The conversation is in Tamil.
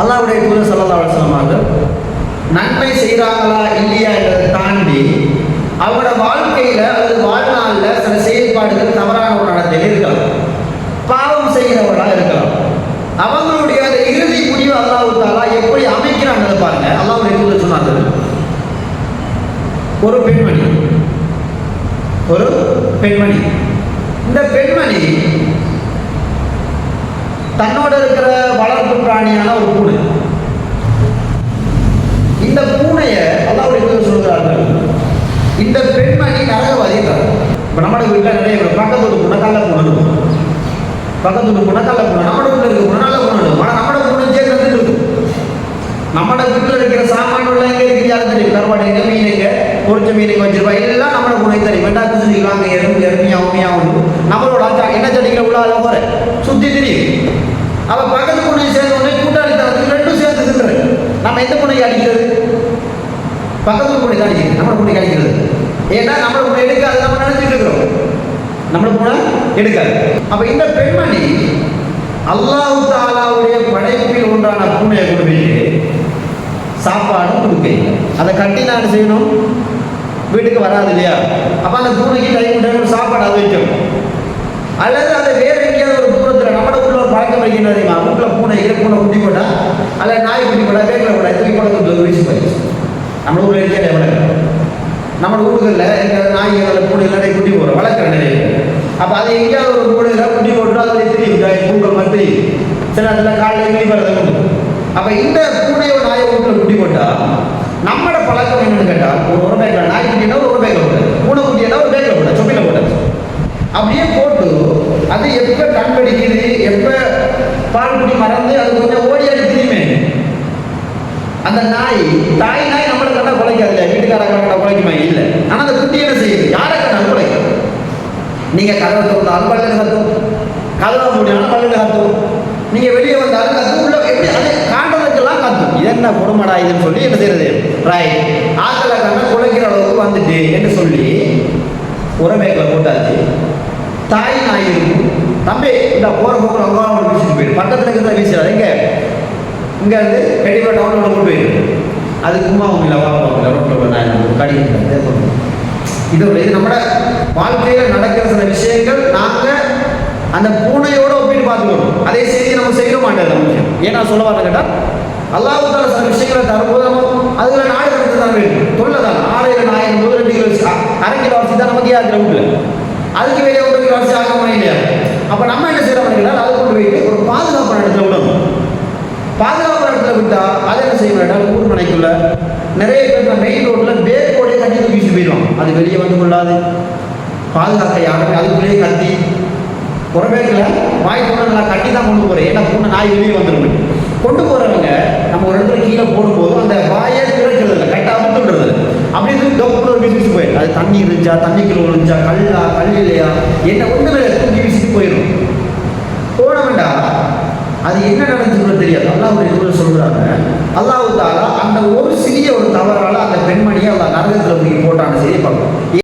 அல்லாவுடைய தூதர் சல்லா அலுவலமாக நன்மை செய்கிறாங்களா இல்லையா என்றதை தாண்டி அவங்களோட வாழ்க்கையில அல்லது வாழ்நாளில் சில செயல்பாடுகள் தவறான ஒரு நடத்தையில் இருக்கலாம். பாவம் செய்கிறவர்களாக இருக்கலாம். அவங்களுடைய அந்த இறுதி முடிவு அல்லாஹ் தாலா எப்படி அமைக்கிறாங்க பாருங்க. அல்லாவுடைய தூதர் சொன்னார்கள் ஒரு பெண்மணி. ஒரு பெண்மணி. இந்த பெண்மணி தன்னோட இருக்கிற வளர்ப்பு பிராணியான ஒரு பூனை. இந்த பூனையை அல்லாவுடைய சொல்கிறார்கள் இந்த பெண்மணி நரகவாதி இப்போ நம்ம வீட்டில் நிறைய பக்கத்து ஒரு பூனை பூனை பக்கத்து ஒரு பூனை கள்ள பூனை நம்மளோட வீட்டில் இருக்க பூனை நல்ல பூனை ஆனால் நம்மளோட பூனை சேர்ந்து இருக்கு. நம்மட வீட்டில் இருக்கிற சாமான் எங்கே இருக்கு யாரும் தெரியும்? கருவாடு எங்கே மீன் எங்கே பொறிச்ச மீன் எங்கே வச்சிருப்பா. எல்லாம் நம்மளோட பூனை தெரியும். வெண்டாக்கு செஞ்சுக்கலாம் அங்கே எறும்பு எறுமியா உமையா உண்டு நம்மளோட ஆச்சா என்ன செடிகளை உள்ள அதை போகிற சுற்றி தெரியும் அவ பக்கத்து பூனை சேர்ந்த உடனே கூட்டாளி தரத்துக்கு ரெண்டும் சேர்ந்து தின்னுற நம்ம எந்த பூனைக்கு அடிக்கிறது? பக்கத்து பூனை அடிக்கிறது. நம்ம புண்ணை அடிக்கிறது. ஏன்னா நம்ம பூனை எடுக்காது நம்ம நினைச்சிட்டு இருக்கிறோம். நம்ம பூனை எடுக்காது. அப்ப இந்த பெண்மணி அல்லாஹு தாலாவுடைய படைப்பில் ஒன்றான பூனையை கொண்டு போயிட்டு சாப்பாடும் அதை கட்டி நான் செய்யணும்? வீட்டுக்கு வராது இல்லையா? அப்போ அந்த பூனைக்கு டைம் டைம் சாப்பாடு அதை வைக்கணும். அல்லது அதை வேறு எங்கேயாவது ஒரு தூரத்தில் நம்ம ஊரில் ஒரு பழக்கம் வைக்கணும் தெரியுமா வீட்டில் பூனை இரு பூனை குட்டி போட்டா அல்ல நாய் குட்டி போட்டா வேக்கில் போட்டா தூக்கி போட வீசி போயிடுச்சு நம்ம ஊரில் இருக்கிற வளர்க்குறோம் நம்ம ஊர்களில் எங்கள் நாய்கள் பூனை நிறைய குட்டி போடுறோம் வளர்க்குற நிலையில். அப்போ அது எங்கேயாவது ஒரு பூனையில் குட்டி போட்டு அதில் தெரியும் பூக்கள் மாதிரி சில நேரத்தில் காலையில் கிளி வரதை கொண்டு அப்போ இந்த பூனையோட நாயை வீட்டில் குட்டி போட்டால் நம்மளோட பழக்கம் என்னன்னு கேட்டால் ஒரு ஒரு பேக்கில் நாய் குட்டினா ஒரு பேக்கில் போட்டது பூனை குட்டினா ஒரு பேக்கில் போட்டது சொப்பில போட்டது அப்படியே போட்டு அது எப்ப கண் கடிக்குது எப்ப பால் குடி மறந்து அது கொஞ்சம் ஓடி ஆடி அந்த நாய் தாய் நாய் நம்மளை கண்டா குலைக்காது இல்லை. ஆனால் அந்த குட்டி என்ன செய்யுது? யாரை கண்ட குறைக்கும் நீங்கள் கதவை திறந்தாலும் பல்லுல கத்தும் கதவை மூடினாலும் பல்லுல கத்தும் நீங்கள் வெளியே வந்தாலும் கத்தும். உள்ள எப்படி? அது காண்டதுக்கெல்லாம் கத்தும். இது என்ன கொடுமடா இதுன்னு சொல்லி என்ன செய்யறது? ரைட் ஆக்களை கண்ண குலைக்கிற அளவுக்கு வந்துட்டு என்று சொல்லி உரமேக்கில் போட்டாச்சு. தாய் நாய் இருக்கும். தம்பி இந்த போகிற போக்கில் அவங்க வீசிட்டு போயிடும் பக்கத்தில் இருக்கிறத வீசிடாது. எங்க இங்கே இருந்து கண்டிப்பாக டவுனில் கொண்டு போயிடும் அதுக்குமா அவங்க இல்லை வாப்பாவும் ரோட்டில் நான் கடிதம் இது ஒரு இது நம்ம வாழ்க்கையில் நடக்கிற சில விஷயங்கள் நாங்கள் அந்த பூனையோட ஒப்பிட்டு பார்த்துக்கணும். அதே செய்தி நம்ம செய்ய மாட்டேது முக்கியம். ஏன்னா சொல்ல வரல கேட்டால் அல்லாஹால சில விஷயங்களை தரும்போது நம்ம அதுல நாடு கடத்து தான் வேண்டும் தொல்லை தான். ஆலையில் ஆயிரம் போது ரெண்டு கிலோ அரை கிலோ அரிசி தான் நமக்கு யாரு வீட்டில் அதுக்கு வெளியே ஒரு கிலோ அரிசி ஆக முடியலையா அப்போ நம்ம என்ன செய்யறோம் கேட்டால் அதை கொண்டு போயிட்டு ஒரு பாதுகாப்பான இடத்துல விடணும் பாதுகாப்பான இடத்துல விட்டா அதை என்ன செய்ய நிறைய பேர் இந்த மெயின் ரோட்டில் பேர் கோடையை கட்டி தூக்கி வீசிட்டு அது வெளியே வந்து கொள்ளாது. பாதுகாக்க யாருமே அதுக்குள்ளேயே கட்டி புறமேக்கில் வாய் கூட நல்லா கட்டி தான் கொண்டு போகிறேன் ஏன்னா பூனை நாய் வெளியே வந்துடும் கொண்டு போகிறவங்க நம்ம ஒரு இடத்துல கீழே போடும்போது அந்த வாயை திறக்கிறது இல்லை. கரெக்டாக அமுத்துன்றது அப்படி அப்படியே டொப்புல ஒரு வீசிட்டு போயிடும். அது தண்ணி இருந்துச்சா தண்ணிக்குள்ள விழுந்துச்சா கல்லா கல் இல்லையா? என்ன ஒன்று இல்லை, தூக்கி வீசிட்டு போயிடும். போன வேண்டாம். அது என்ன நடந்துச்சுன்னு தெரியாது. நல்லா ஒரு தாலா அந்த ஒரு சிறிய ஒரு தவறால அந்த பெண்மணியை அந்த நரகத்தில் தூக்கி போட்டான செய்தி பார்க்கணும்